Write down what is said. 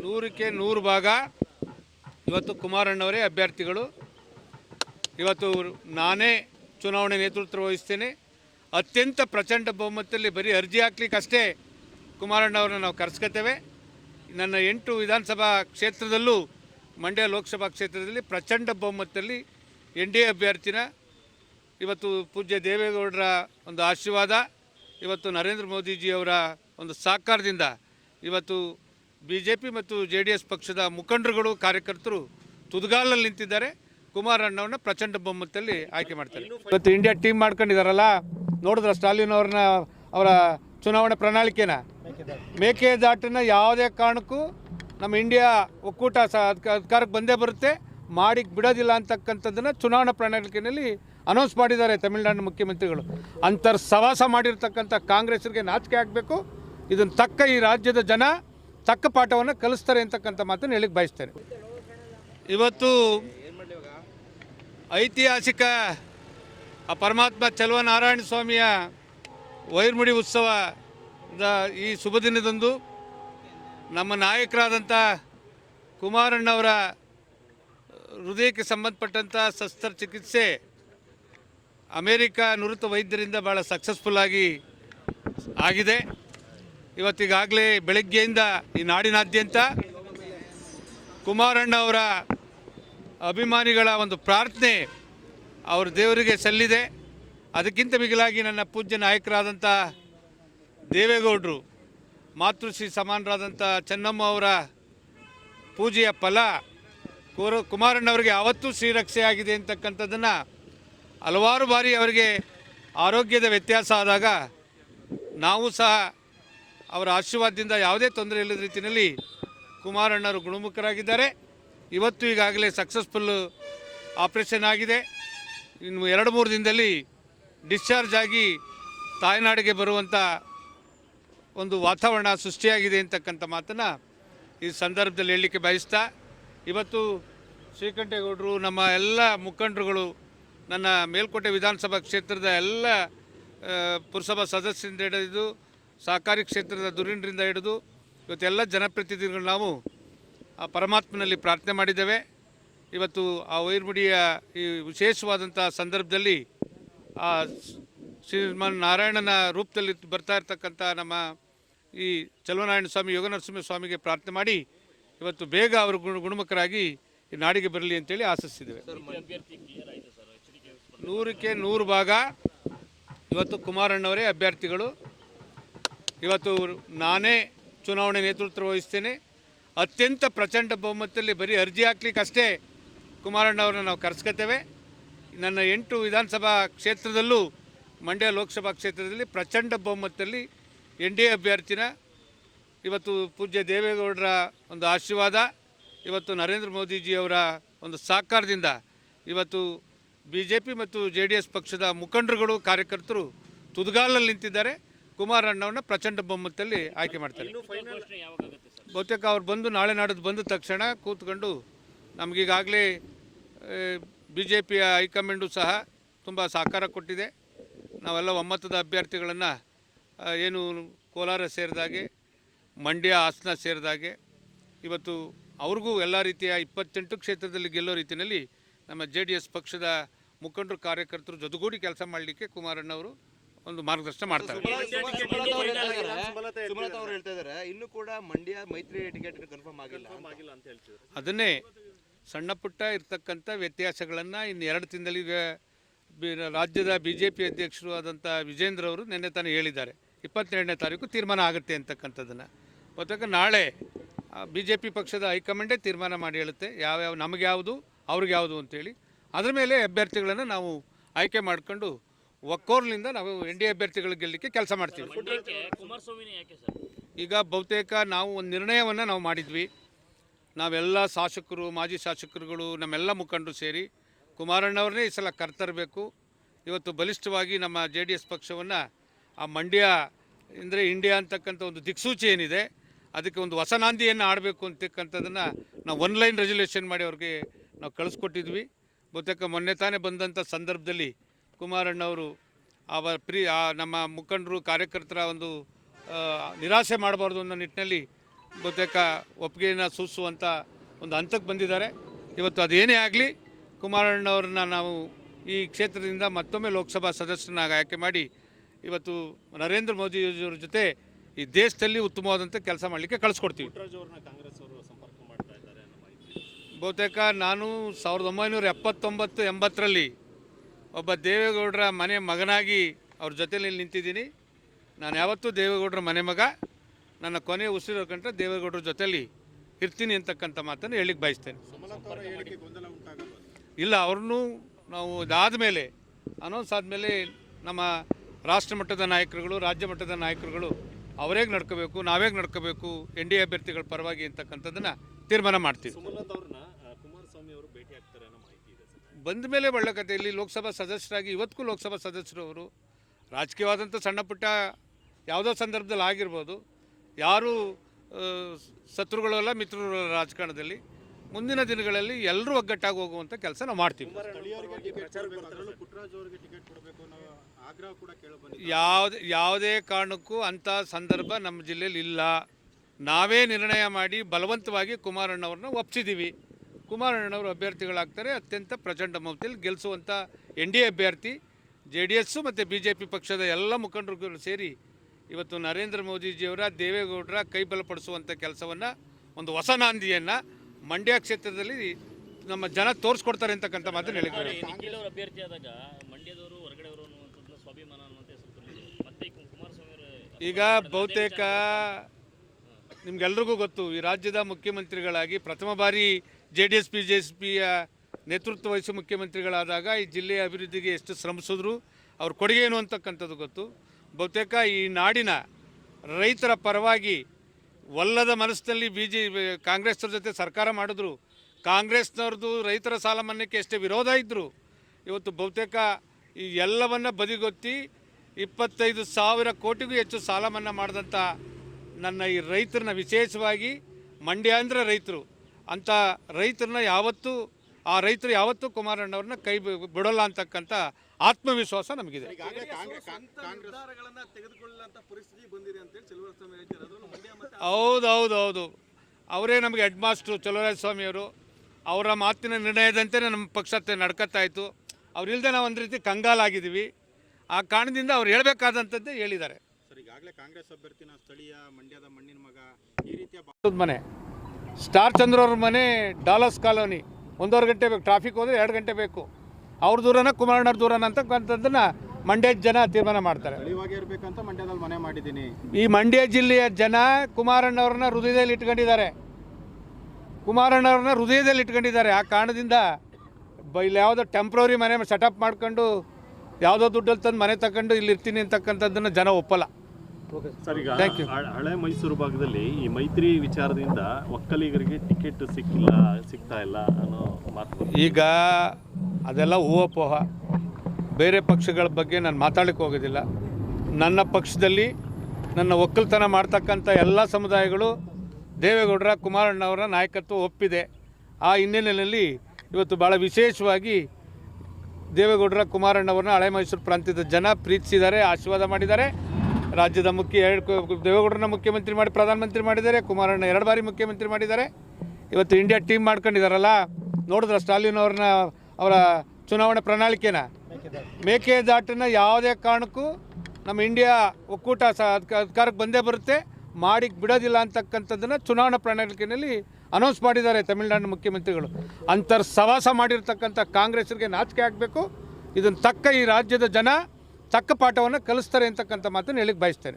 ನೂರಕ್ಕೆ ನೂರು ಭಾಗ. ಇವತ್ತು ಕುಮಾರಣ್ಣವರೇ ಅಭ್ಯರ್ಥಿಗಳು. ಇವತ್ತು ನಾನೇ ಚುನಾವಣೆ ನೇತೃತ್ವ ವಹಿಸ್ತೇನೆ. ಅತ್ಯಂತ ಪ್ರಚಂಡ ಬಹುಮತದಲ್ಲಿ ಬರೀ ಅರ್ಜಿ ಹಾಕ್ಲಿಕ್ಕಷ್ಟೇ ಕುಮಾರಣ್ಣವ್ರನ್ನ ನಾವು ಕರೆಸ್ಕೊತೇವೆ. ನನ್ನ ಎಂಟು ವಿಧಾನಸಭಾ ಕ್ಷೇತ್ರದಲ್ಲೂ, ಮಂಡ್ಯ ಲೋಕಸಭಾ ಕ್ಷೇತ್ರದಲ್ಲಿ ಪ್ರಚಂಡ ಬಹುಮತದಲ್ಲಿ ಎನ್ ಡಿ ಎ ಅಭ್ಯರ್ಥಿನ ಇವತ್ತು ಪೂಜ್ಯ ದೇವೇಗೌಡರ ಒಂದು ಆಶೀರ್ವಾದ, ಇವತ್ತು ನರೇಂದ್ರ ಮೋದಿಜಿಯವರ ಒಂದು ಸಹಕಾರದಿಂದ ಇವತ್ತು ಬಿ ಜೆ ಪಿ ಮತ್ತು ಜೆ ಡಿ ಎಸ್ ಪಕ್ಷದ ಮುಖಂಡರುಗಳು, ಕಾರ್ಯಕರ್ತರು ತುದ್ಗಾಲಲ್ಲಿ ನಿಂತಿದ್ದಾರೆ. ಕುಮಾರಣ್ಣವ್ರನ್ನ ಪ್ರಚಂಡ ಬಹುಮತದಲ್ಲಿ ಆಯ್ಕೆ ಮಾಡ್ತಾರೆ. ಇವತ್ತು ಇಂಡಿಯಾ ಟೀಮ್ ಮಾಡ್ಕೊಂಡಿದಾರಲ್ಲ, ನೋಡಿದ್ರ ಸ್ಟಾಲಿನ್ ಅವ್ರನ್ನ, ಅವರ ಚುನಾವಣೆ ಪ್ರಣಾಳಿಕೆನ? ಮೇಕೆದಾಟನ್ನ ಯಾವುದೇ ಕಾರಣಕ್ಕೂ ನಮ್ಮ ಇಂಡಿಯಾ ಒಕ್ಕೂಟ ಅಧಿಕಾರಕ್ಕೆ ಬಂದೇ ಬರುತ್ತೆ. ಮಾಡಿ ಬಿಡೋದಿಲ್ಲ ಅಂತಕ್ಕಂಥದ್ದನ್ನು ಚುನಾವಣಾ ಪ್ರಣಾಳಿಕೆಯಲ್ಲಿ ಅನೌನ್ಸ್ ಮಾಡಿದ್ದಾರೆ ತಮಿಳುನಾಡು ಮುಖ್ಯಮಂತ್ರಿಗಳು. ಅಂತರ್ ಸವಾಸ ಮಾಡಿರ್ತಕ್ಕಂಥ ಕಾಂಗ್ರೆಸ್ಗೆ ನಾಚಿಕೆ ಆಗಬೇಕು. ಇದನ್ನು ತಕ್ಕ ಈ ರಾಜ್ಯದ ಜನ ತಕ್ಕ ಪಾಠವನ್ನು ಕಲಿಸ್ತಾರೆ ಅಂತಕ್ಕಂಥ ಮಾತನ್ನು ಹೇಳಿಕ್ಕೆ ಬಯಸ್ತೇನೆ. ಇವತ್ತು ಐತಿಹಾಸಿಕ ಆ ಪರಮಾತ್ಮ ಚಲುವನಾರಾಯಣ ಸ್ವಾಮಿಯ ವೈರ್ಮುಡಿ ಉತ್ಸವದ ಈ ಶುಭ ದಿನದಂದು ನಮ್ಮ ನಾಯಕರಾದಂಥ ಕುಮಾರಣ್ಣವರ ಹೃದಯಕ್ಕೆ ಸಂಬಂಧಪಟ್ಟಂಥ ಶಸ್ತ್ರಚಿಕಿತ್ಸೆ ಅಮೇರಿಕ ನುರಿತ ವೈದ್ಯರಿಂದ ಭಾಳ ಸಕ್ಸಸ್ಫುಲ್ಲಾಗಿ ಆಗಿದೆ. ಇವತ್ತಿಗಾಗಲೇ ಬೆಳಗ್ಗೆಯಿಂದ ಈ ನಾಡಿನಾದ್ಯಂತ ಕುಮಾರಣ್ಣ ಅವರ ಅಭಿಮಾನಿಗಳ ಒಂದು ಪ್ರಾರ್ಥನೆ ಅವ್ರ ದೇವರಿಗೆ ಸಲ್ಲಿದೆ. ಅದಕ್ಕಿಂತ ಮಿಗಿಲಾಗಿ ನನ್ನ ಪೂಜ್ಯ ನಾಯಕರಾದಂಥ ದೇವೇಗೌಡರು ಮಾತೃಶ್ರೀ ಸಮಾನರಾದಂಥ ಚೆನ್ನಮ್ಮ ಅವರ ಪೂಜೆಯ ಫಲ ಕೋರ ಕುಮಾರಣ್ಣವರಿಗೆ ಯಾವತ್ತೂ ಶ್ರೀರಕ್ಷೆಯಾಗಿದೆ ಅಂತಕ್ಕಂಥದ್ದನ್ನು ಹಲವಾರು ಬಾರಿ ಅವರಿಗೆ ಆರೋಗ್ಯದ ವ್ಯತ್ಯಾಸ ಆದಾಗ ನಾವು ಸಹ ಅವರ ಆಶೀರ್ವಾದದಿಂದ ಯಾವುದೇ ತೊಂದರೆ ಇಲ್ಲದ ರೀತಿಯಲ್ಲಿ ಕುಮಾರಣ್ಣರು ಗುಣಮುಖರಾಗಿದ್ದಾರೆ. ಇವತ್ತು ಈಗಾಗಲೇ ಸಕ್ಸಸ್ಫುಲ್ಲು ಆಪ್ರೇಷನ್ ಆಗಿದೆ. ಇನ್ನು ಎರಡು ಮೂರು ದಿನದಲ್ಲಿ ಡಿಸ್ಚಾರ್ಜ್ ಆಗಿ ತಾಯ್ನಾಡಿಗೆ ಬರುವಂಥ ಒಂದು ವಾತಾವರಣ ಸೃಷ್ಟಿಯಾಗಿದೆ ಅಂತಕ್ಕಂಥ ಮಾತನ್ನು ಈ ಸಂದರ್ಭದಲ್ಲಿ ಹೇಳಲಿಕ್ಕೆ ಬಯಸ್ತಾ, ಇವತ್ತು ಶ್ರೀಕಂಠೇಗೌಡರು ನಮ್ಮ ಎಲ್ಲ ಮುಖಂಡರುಗಳು, ನನ್ನ ಮೇಲ್ಕೋಟೆ ವಿಧಾನಸಭಾ ಕ್ಷೇತ್ರದ ಎಲ್ಲ ಪುರಸಭಾ ಸದಸ್ಯರಿಂದ ಹಿಡಿದು ಸಹಕಾರಿ ಕ್ಷೇತ್ರದ ಧುರೀಣರಿಂದ ಹಿಡಿದು ಇವತ್ತೆಲ್ಲ ಜನಪ್ರತಿನಿಧಿಗಳು ನಾವು ಆ ಪರಮಾತ್ಮನಲ್ಲಿ ಪ್ರಾರ್ಥನೆ ಮಾಡಿದ್ದೇವೆ. ಇವತ್ತು ಆ ವೈರ್ಮುಡಿಯ ಈ ವಿಶೇಷವಾದಂಥ ಸಂದರ್ಭದಲ್ಲಿ ಆ ಶ್ರೀಮನ್ ನಾರಾಯಣನ ರೂಪದಲ್ಲಿ ಬರ್ತಾ ಇರ್ತಕ್ಕಂಥ ನಮ್ಮ ಈ ಚಲುವನಾರಾಯಣ ಸ್ವಾಮಿ ಯೋಗನರಸಿಂಹ ಸ್ವಾಮಿಗೆ ಪ್ರಾರ್ಥನೆ ಮಾಡಿ ಇವತ್ತು ಬೇಗ ಅವರು ಗುಣ ಗುಣಮುಖರಾಗಿ ಈ ನಾಡಿಗೆ ಬರಲಿ ಅಂತೇಳಿ ಆಶಿಸ್ತಿದ್ದೇವೆ. ನೂರಕ್ಕೆ ನೂರು ಭಾಗ. ಇವತ್ತು ಕುಮಾರಣ್ಣವರೇ ಅಭ್ಯರ್ಥಿಗಳು. ಇವತ್ತು ನಾನೇ ಚುನಾವಣೆ ನೇತೃತ್ವ ವಹಿಸ್ತೇನೆ. ಅತ್ಯಂತ ಪ್ರಚಂಡ ಬಹುಮತದಲ್ಲಿ ಬರೀ ಅರ್ಜಿ ಹಾಕ್ಲಿಕ್ಕಷ್ಟೇ ಕುಮಾರಣ್ಣವ್ರನ್ನ ನಾವು ಕರೆಸ್ಕೊತೇವೆ. ನನ್ನ ಎಂಟು ವಿಧಾನಸಭಾ ಕ್ಷೇತ್ರದಲ್ಲೂ, ಮಂಡ್ಯ ಲೋಕಸಭಾ ಕ್ಷೇತ್ರದಲ್ಲಿ ಪ್ರಚಂಡ ಬಹುಮತದಲ್ಲಿ ಎನ್ ಡಿ ಎ ಅಭ್ಯರ್ಥಿನ ಇವತ್ತು ಪೂಜ್ಯ ದೇವೇಗೌಡರ ಒಂದು ಆಶೀರ್ವಾದ, ಇವತ್ತು ನರೇಂದ್ರ ಮೋದಿಜಿಯವರ ಒಂದು ಸಹಕಾರದಿಂದ ಇವತ್ತು ಬಿ ಜೆ ಪಿ ಮತ್ತು ಜೆ ಡಿ ಎಸ್ ಪಕ್ಷದ ಮುಖಂಡರುಗಳು, ಕಾರ್ಯಕರ್ತರು ತುದುಗಾಲಲ್ಲಿ ನಿಂತಿದ್ದಾರೆ. ಕುಮಾರಣ್ಣವ್ರನ್ನ ಪ್ರಚಂಡ ಬಹುಮತದಲ್ಲಿ ಆಯ್ಕೆ ಮಾಡ್ತಾರೆ. ಬಹುತೇಕ ಅವ್ರು ಬಂದು ನಾಳೆ ನಾಡಿದ್ದು ಬಂದ ತಕ್ಷಣ ಕೂತ್ಕೊಂಡು ನಮಗೀಗಾಗಲೇ ಬಿ ಜೆ ಪಿಯ ಹೈಕಮಾಂಡು ಸಹ ತುಂಬ ಸಹಕಾರ ಕೊಟ್ಟಿದೆ. ನಾವೆಲ್ಲ ಒಮ್ಮತದ ಅಭ್ಯರ್ಥಿಗಳನ್ನು ಏನು ಕೋಲಾರ ಸೇರಿದಾಗೆ ಮಂಡ್ಯ ಹಾಸನ ಸೇರಿದಾಗೆ ಇವತ್ತು ಅವ್ರಿಗೂ ಎಲ್ಲ ರೀತಿಯ ಇಪ್ಪತ್ತೆಂಟು ಕ್ಷೇತ್ರದಲ್ಲಿ ಗೆಲ್ಲೋ ರೀತಿಯಲ್ಲಿ ನಮ್ಮ ಜೆ ಡಿ ಎಸ್ ಪಕ್ಷದ ಮುಖಂಡರು ಕಾರ್ಯಕರ್ತರು ಜೊತೆಗೂಡಿ ಕೆಲಸ ಮಾಡಲಿಕ್ಕೆ ಕುಮಾರಣ್ಣವರು ಒಂದು ಮಾರ್ಗದರ್ಶನ ಮಾಡ್ತಾರೆ. ಸುಮಲತಾ ಅವರು ಹೇಳ್ತಾ ಇದಾರೆ ಇನ್ನು ಕೂಡ ಮಂಡ್ಯ ಮೈತ್ರಿ ಟಿಕೆಟ್ ಕನ್ಫರ್ಮ್ ಆಗಿಲ್ಲ ಅಂತ. ಅದನ್ನೇ ಸಣ್ಣ ಪುಟ್ಟ ಇರ್ತಕ್ಕಂಥ ವ್ಯತ್ಯಾಸಗಳನ್ನು ಇನ್ನು ಎರಡು ತಿಂಗಳಲ್ಲಿ ರಾಜ್ಯದ ಬಿ ಜೆ ಪಿ ಅಧ್ಯಕ್ಷರು ಆದಂಥ ವಿಜೇಂದ್ರ ಅವರು ನಿನ್ನೆ ತಾನೇ ಹೇಳಿದ್ದಾರೆ. ಇಪ್ಪತ್ತೆರಡನೇ ತಾರೀಕು ತೀರ್ಮಾನ ಆಗುತ್ತೆ ಅಂತಕ್ಕಂಥದ್ದನ್ನು. ಗೊತ್ತಾಗ ನಾಳೆ ಬಿ ಜೆ ಪಿ ಪಕ್ಷದ ಹೈಕಮಾಂಡೇ ತೀರ್ಮಾನ ಮಾಡಿ ಹೇಳುತ್ತೆ. ಯಾವ್ಯಾವ ನಮಗೆ ಯಾವುದು ಅವ್ರಿಗೆ ಯಾವುದು ಅಂತೇಳಿ. ಅದರ ಮೇಲೆ ಅಭ್ಯರ್ಥಿಗಳನ್ನು ನಾವು ಆಯ್ಕೆ ಮಾಡಿಕೊಂಡು ಒಕ್ಕೋರ್ಲಿಂದ ನಾವು ಎನ್ ಡಿ ಅಭ್ಯರ್ಥಿಗಳು ಗೆಲ್ಲಲಿಕ್ಕೆ ಕೆಲಸ ಮಾಡ್ತೀವಿ. ಈಗ ಬಹುತೇಕ ನಾವು ಒಂದು ನಿರ್ಣಯವನ್ನು ನಾವು ಮಾಡಿದ್ವಿ. ನಾವೆಲ್ಲ ಶಾಸಕರು ಮಾಜಿ ಶಾಸಕರುಗಳು ನಮ್ಮೆಲ್ಲ ಮುಖಂಡರು ಸೇರಿ ಕುಮಾರಣ್ಣವ್ರನ್ನೇ ಈ ಸಲ ಕರ್ತರಬೇಕು. ಇವತ್ತು ಬಲಿಷ್ಠವಾಗಿ ನಮ್ಮ ಜೆ ಡಿ ಎಸ್ ಪಕ್ಷವನ್ನು ಆ ಮಂಡ್ಯ ಅಂದರೆ ಇಂಡಿಯಾ ಅಂತಕ್ಕಂಥ ಒಂದು ದಿಕ್ಸೂಚಿ ಏನಿದೆ ಅದಕ್ಕೆ ಒಂದು ಹೊಸ ನಾಂದಿಯನ್ನು ಆಡಬೇಕು ಅಂತಕ್ಕಂಥದ್ದನ್ನು ನಾವು ಒನ್ಲೈನ್ ರೆಜುಲೇಷನ್ ಮಾಡಿ ಅವ್ರಿಗೆ ನಾವು ಕಳಿಸ್ಕೊಟ್ಟಿದ್ವಿ. ಬಹುತೇಕ ಮೊನ್ನೆ ತಾನೇ ಬಂದಂಥ ಸಂದರ್ಭದಲ್ಲಿ ಕುಮಾರಣ್ಣವರು ಅವರ ಪ್ರಿ ಆ ನಮ್ಮ ಮುಖಂಡರು ಕಾರ್ಯಕರ್ತರ ಒಂದು ನಿರಾಸೆ ಮಾಡಬಾರ್ದು ಅನ್ನೋ ನಿಟ್ಟಿನಲ್ಲಿ ಬಹುತೇಕ ಒಪ್ಪಿಗೆಯನ್ನು ಸೂಸುವಂಥ ಒಂದು ಹಂತಕ್ಕೆ ಬಂದಿದ್ದಾರೆ. ಇವತ್ತು ಅದೇನೇ ಆಗಲಿ ಕುಮಾರಣ್ಣವ್ರನ್ನ ನಾವು ಈ ಕ್ಷೇತ್ರದಿಂದ ಮತ್ತೊಮ್ಮೆ ಲೋಕಸಭಾ ಸದಸ್ಯನಾಗಿ ಆಯ್ಕೆ ಮಾಡಿ ಇವತ್ತು ನರೇಂದ್ರ ಮೋದಿಯವರ ಜೊತೆ ಈ ದೇಶದಲ್ಲಿ ಉತ್ತಮವಾದಂಥ ಕೆಲಸ ಮಾಡಲಿಕ್ಕೆ ಕಳಿಸ್ಕೊಡ್ತೀವಿ. ಬಹುತೇಕ ನಾನು ಸಾವಿರದ ಒಂಬೈನೂರ ಎಪ್ಪತ್ತೊಂಬತ್ತು ಎಂಬತ್ತರಲ್ಲಿ ಒಬ್ಬ ದೇವೇಗೌಡರ ಮನೆ ಮಗನಾಗಿ ಅವ್ರ ಜೊತೆಯಲ್ಲಿ ನಿಂತಿದ್ದೀನಿ. ನಾನು ಯಾವತ್ತೂ ದೇವೇಗೌಡರ ಮನೆ ಮಗ ನನ್ನ ಕೊನೆ ಉಸಿರು ಕಂಡ್ರೆ ದೇವೇಗೌಡರ ಜೊತೆಯಲ್ಲಿ ಇರ್ತೀನಿ ಅಂತಕ್ಕಂಥ ಮಾತನ್ನು ಹೇಳಿಕ್ಕೆ ಬಯಸ್ತೇನೆ. ಇಲ್ಲ ಅವ್ರನ್ನೂ ನಾವು ಇದಾದ ಮೇಲೆ ಅನೌನ್ಸ್ ಆದಮೇಲೆ ನಮ್ಮ ರಾಷ್ಟ್ರ ಮಟ್ಟದ ನಾಯಕರುಗಳು ರಾಜ್ಯ ಮಟ್ಟದ ನಾಯಕರುಗಳು ಅವರೇಗೆ ನಡ್ಕೋಬೇಕು ನಾವೇಗೆ ನಡ್ಕೋಬೇಕು ಎನ್ ಡಿ ಎ ಅಭ್ಯರ್ಥಿಗಳ ಪರವಾಗಿ ಅಂತಕ್ಕಂಥದ್ದನ್ನು ತೀರ್ಮಾನ ಮಾಡ್ತೀವಿ. ಬಂದ ಮೇಲೆ ಒಳ್ಳೆ ಕತೆ. ಇಲ್ಲಿ ಲೋಕಸಭಾ ಸದಸ್ಯರಾಗಿ ಇವತ್ತಿಗೂ ಲೋಕಸಭಾ ಸದಸ್ಯರು ಅವರು ರಾಜಕೀಯವಾದಂಥ ಸಣ್ಣ ಪುಟ್ಟ ಯಾವುದೋ ಸಂದರ್ಭದಲ್ಲಿ ಆಗಿರ್ಬೋದು. ಯಾರು ಶತ್ರುಗಳಲ್ಲ ಶತ್ರುಗಳು ಅಲ್ಲ, ಮಿತ್ರರು ರಾಜಕಾರಣದಲ್ಲಿ. ಮುಂದಿನ ದಿನಗಳಲ್ಲಿ ಎಲ್ಲರೂ ಒಗ್ಗಟ್ಟಾಗಿ ಹೋಗುವಂಥ ಕೆಲಸ ನಾವು ಮಾಡ್ತೀವಿ. ಯಾವುದೇ ಯಾವುದೇ ಕಾರಣಕ್ಕೂ ಅಂಥ ಸಂದರ್ಭ ನಮ್ಮ ಜಿಲ್ಲೆಯಲ್ಲಿ ಇಲ್ಲ. ನಾವೇ ನಿರ್ಣಯ ಮಾಡಿ ಬಲವಂತವಾಗಿ ಕುಮಾರಣ್ಣವ್ರನ್ನ ಒಪ್ಸಿದ್ದೀವಿ ಕುಮಾರಣ್ಣವರು ಅಭ್ಯರ್ಥಿಗಳಾಗ್ತಾರೆ. ಅತ್ಯಂತ ಪ್ರಚಂಡ ಮೌತಿಯಲ್ಲಿ ಗೆಲ್ಲಿಸುವಂಥ ಎನ್ ಡಿ ಎ ಅಭ್ಯರ್ಥಿ ಜೆ ಡಿ ಎಸ್ಸು ಮತ್ತು ಬಿ ಜೆ ಪಿ ಪಕ್ಷದ ಎಲ್ಲ ಮುಖಂಡರುಗಳು ಸೇರಿ ಇವತ್ತು ನರೇಂದ್ರ ಮೋದಿಜಿಯವರ ದೇವೇಗೌಡರ ಕೈ ಬಲಪಡಿಸುವಂಥ ಕೆಲಸವನ್ನು ಒಂದು ಹೊಸ ನಾಂದಿಯನ್ನು ಮಂಡ್ಯ ಕ್ಷೇತ್ರದಲ್ಲಿ ನಮ್ಮ ಜನ ತೋರಿಸ್ಕೊಡ್ತಾರೆ ಅಂತಕ್ಕಂಥ ಮಾತನ್ನು ಹೇಳಿದ್ದಾರೆ ಈಗ ಬಹುತೇಕ ನಿಮ್ಗೆಲ್ರಿಗೂ ಗೊತ್ತು ಈ ರಾಜ್ಯದ ಮುಖ್ಯಮಂತ್ರಿಗಳಾಗಿ ಪ್ರಥಮ ಬಾರಿ J D S B J S ಪಿಯ ನೇತೃತ್ವ ವಹಿಸಿ ಮುಖ್ಯಮಂತ್ರಿಗಳಾದಾಗ ಈ ಜಿಲ್ಲೆಯ ಅಭಿವೃದ್ಧಿಗೆ ಎಷ್ಟು ಶ್ರಮಿಸಿದ್ರು, ಅವ್ರ ಕೊಡುಗೆ ಏನು ಅಂತಕ್ಕಂಥದ್ದು ಗೊತ್ತು. ಬಹುತೇಕ ಈ ನಾಡಿನ ರೈತರ ಪರವಾಗಿ ಒಲ್ಲದ ಮನಸ್ಸಿನಲ್ಲಿ ಬಿ ಜೆ ಕಾಂಗ್ರೆಸ್ನವ್ರ ಜೊತೆ ಸರ್ಕಾರ ಮಾಡಿದ್ರು. ಕಾಂಗ್ರೆಸ್ನವ್ರದ್ದು ರೈತರ ಸಾಲ ಮನ್ನಕ್ಕೆ ಎಷ್ಟೇ ವಿರೋಧ ಇದ್ದರು ಇವತ್ತು ಬಹುತೇಕ ಈ ಎಲ್ಲವನ್ನ ಬದಿಗೊತ್ತಿ ಇಪ್ಪತ್ತೈದು ಸಾವಿರ ಕೋಟಿಗೂ ಹೆಚ್ಚು ಸಾಲ ಮನ್ನಾ ಮಾಡಿದಂಥ ನನ್ನ ಈ ರೈತರನ್ನ ವಿಶೇಷವಾಗಿ ಮಂಡ್ಯ ಅಂದರೆ ರೈತರು. ಅಂಥ ರೈತರನ್ನ ಯಾವತ್ತೂ ಆ ರೈತರು ಯಾವತ್ತೂ ಕುಮಾರಣ್ಣವ್ರನ್ನ ಕೈ ಬಿ- ಬಿಡೋಲ್ಲ ಅಂತಕ್ಕಂಥ ಆತ್ಮವಿಶ್ವಾಸ ನಮಗಿದೆ. ಹೌದು ಹೌದು ಹೌದು ಅವರೇ ನಮಗೆ ಹೆಡ್ ಮಾಸ್ಟ್ರು ಚಲುವರಾಜ ಸ್ವಾಮಿಯವರು. ಅವರ ಮಾತಿನ ನಿರ್ಣಯದಂತೆ ನಮ್ಮ ಪಕ್ಷ ನಡ್ಕತ್ತಾ ಇತ್ತು. ಅವ್ರಿಲ್ದೆ ನಾವು ಒಂದು ರೀತಿ ಕಂಗಾಲಾಗಿದ್ದೀವಿ. ಆ ಕಾರಣದಿಂದ ಅವ್ರು ಹೇಳಬೇಕಾದಂಥದ್ದೇ ಹೇಳಿದ್ದಾರೆ. ಸರ್ ಈಗಾಗಲೇ ಕಾಂಗ್ರೆಸ್ ಅಭ್ಯರ್ಥಿನ ಸ್ಥಳೀಯ ಮಂಡ್ಯದ ಮಣ್ಣಿನ ಮಗ ಈ ರೀತಿಯ ಮನೆ. ಸ್ಟಾರ್ ಚಂದ್ರ ಅವ್ರ ಮನೆ ಡಾಲರ್ಸ್ ಕಾಲೋನಿ. ಒಂದೂವರೆ ಗಂಟೆ ಬೇಕು. ಟ್ರಾಫಿಕ್ ಹೋದರೆ ಎರಡು ಗಂಟೆ ಬೇಕು. ಅವ್ರ ದೂರನ ಕುಮಾರಣ್ಣವ್ರ ದೂರನ ಅಂತಕ್ಕಂಥದ್ದನ್ನು ಮಂಡ್ಯದ ಜನ ತೀರ್ಮಾನ ಮಾಡ್ತಾರೆ. ಇರಬೇಕಂತ ಮಂಡ್ಯದಲ್ಲಿ ಮನೆ ಮಾಡಿದ್ದೀನಿ. ಈ ಮಂಡ್ಯ ಜಿಲ್ಲೆಯ ಜನ ಕುಮಾರಣ್ಣವ್ರನ್ನ ಹೃದಯದಲ್ಲಿ ಇಟ್ಕೊಂಡಿದ್ದಾರೆ. ಕುಮಾರಣ್ಣವ್ರನ್ನ ಹೃದಯದಲ್ಲಿ ಇಟ್ಕೊಂಡಿದ್ದಾರೆ. ಆ ಕಾರಣದಿಂದ ಇಲ್ಲಿ ಯಾವುದೋ ಟೆಂಪ್ರವರಿ ಮನೆ ಸೆಟಪ್ ಮಾಡ್ಕೊಂಡು ಯಾವುದೋ ದುಡ್ಡಲ್ಲಿ ತಂದು ಮನೆ ತಗೊಂಡು ಇಲ್ಲಿ ಇರ್ತೀನಿ ಅಂತಕ್ಕಂಥದ್ದನ್ನು ಜನ ಒಪ್ಪಲ್ಲ. ಸರ್ ಈಗ. ಹಳೆ ಮೈಸೂರು ಭಾಗದಲ್ಲಿ ಈ ಮೈತ್ರಿ ವಿಚಾರದಿಂದ ಒಕ್ಕಲಿಗರಿಗೆ ಟಿಕೆಟ್ ಸಿಕ್ಕಿಲ್ಲ ಸಿಗ್ತಾ ಇಲ್ಲ ಅನ್ನೋ ಮಾತು ಈಗ ಅದೆಲ್ಲ ಊಹಾಪೋಹ. ಬೇರೆ ಪಕ್ಷಗಳ ಬಗ್ಗೆ ನಾನು ಮಾತಾಡಕ್ಕೆ ಹೋಗೋದಿಲ್ಲ. ನನ್ನ ಪಕ್ಷದಲ್ಲಿ ನನ್ನ ಒಕ್ಕಲ್ತನ ಮಾಡ್ತಕ್ಕಂಥ ಎಲ್ಲ ಸಮುದಾಯಗಳು ದೇವೇಗೌಡರ ಕುಮಾರಣ್ಣವರ ನಾಯಕತ್ವ ಒಪ್ಪಿದೆ. ಆ ಹಿನ್ನೆಲೆಯಲ್ಲಿ ಇವತ್ತು ಭಾಳ ವಿಶೇಷವಾಗಿ ದೇವೇಗೌಡರ ಕುಮಾರಣ್ಣವ್ರನ್ನ ಹಳೆ ಮೈಸೂರು ಪ್ರಾಂತ್ಯದ ಜನ ಪ್ರೀತಿಸಿದ್ದಾರೆ ಆಶೀರ್ವಾದ ಮಾಡಿದ್ದಾರೆ. ರಾಜ್ಯದ ಮುಖ್ಯ ಎರಡು ದೇವೇಗೌಡರನ್ನ ಮುಖ್ಯಮಂತ್ರಿ ಮಾಡಿ, ಪ್ರಧಾನಮಂತ್ರಿ ಮಾಡಿದ್ದಾರೆ, ಕುಮಾರಣ್ಣ ಎರಡು ಬಾರಿ ಮುಖ್ಯಮಂತ್ರಿ ಮಾಡಿದ್ದಾರೆ. ಇವತ್ತು ಇಂಡಿಯಾ ಟೀಮ್ ಮಾಡ್ಕೊಂಡಿದ್ದಾರಲ್ಲ ನೋಡಿದ್ರ ಸ್ಟಾಲಿನ್ ಅವ್ರನ್ನ, ಅವರ ಚುನಾವಣೆ ಪ್ರಣಾಳಿಕೆನ? ಮೇಕೆದಾಟನ್ನ ಯಾವುದೇ ಕಾರಣಕ್ಕೂ ನಮ್ಮ ಇಂಡಿಯಾ ಒಕ್ಕೂಟ ಸ ಅಧಿಕಾರಕ್ಕೆ ಬಂದೇ ಬರುತ್ತೆ, ಮಾಡಿ ಬಿಡೋದಿಲ್ಲ ಅಂತಕ್ಕಂಥದ್ದನ್ನು ಚುನಾವಣಾ ಪ್ರಣಾಳಿಕೆಯಲ್ಲಿ ಅನೌನ್ಸ್ ಮಾಡಿದ್ದಾರೆ ತಮಿಳುನಾಡು ಮುಖ್ಯಮಂತ್ರಿಗಳು. ಅಂತರ್ ಸವಾಸ ಮಾಡಿರ್ತಕ್ಕಂಥ ಕಾಂಗ್ರೆಸ್ಗೆ ನಾಚಿಕೆ ಆಗಬೇಕು. ಇದನ್ನು ತಕ್ಕ ಈ ರಾಜ್ಯದ ಜನ ತಕ್ಕ ಪಾಠವನ್ನು ಕಲಿಸ್ತಾರೆ ಅಂತಕ್ಕಂಥ ಮಾತನ್ನು ಹೇಳಿಕ್ಕೆ ಬಯಸ್ತೇನೆ.